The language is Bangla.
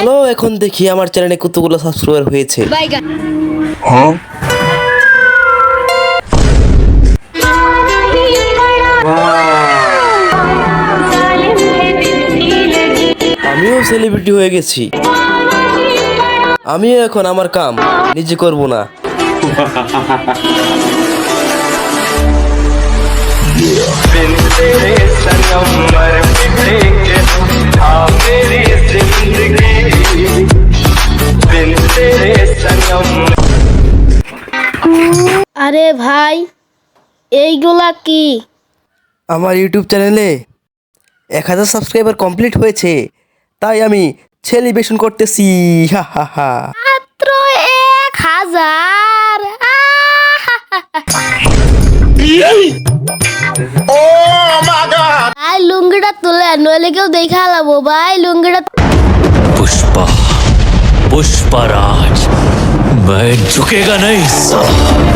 চলো এখন দেখি আমার চ্যানেলে কতগুলো সাবস্ক্রাইবার হয়েছে। বাইগান আমিও সেলিব্রিটি হয়ে গেছি। আমিও এখন আমার কাম নিজে করব না। बिन আরে ভাই এইগুলা কি আমার ইউটিউব চ্যানেলে এক হাজার সাবস্ক্রাইবার কমপ্লিট হয়েছে তাই আমি সেলিব্রেশন করতেছি হা হা হা মাত্র এক হাজার ভাই লুঙ্গিটা তুলে নইলে কেউ দেখা লাবো ভাই লুঙ্গিটা पुष्पा पुष्पराज मैं झुकेगा नहीं साला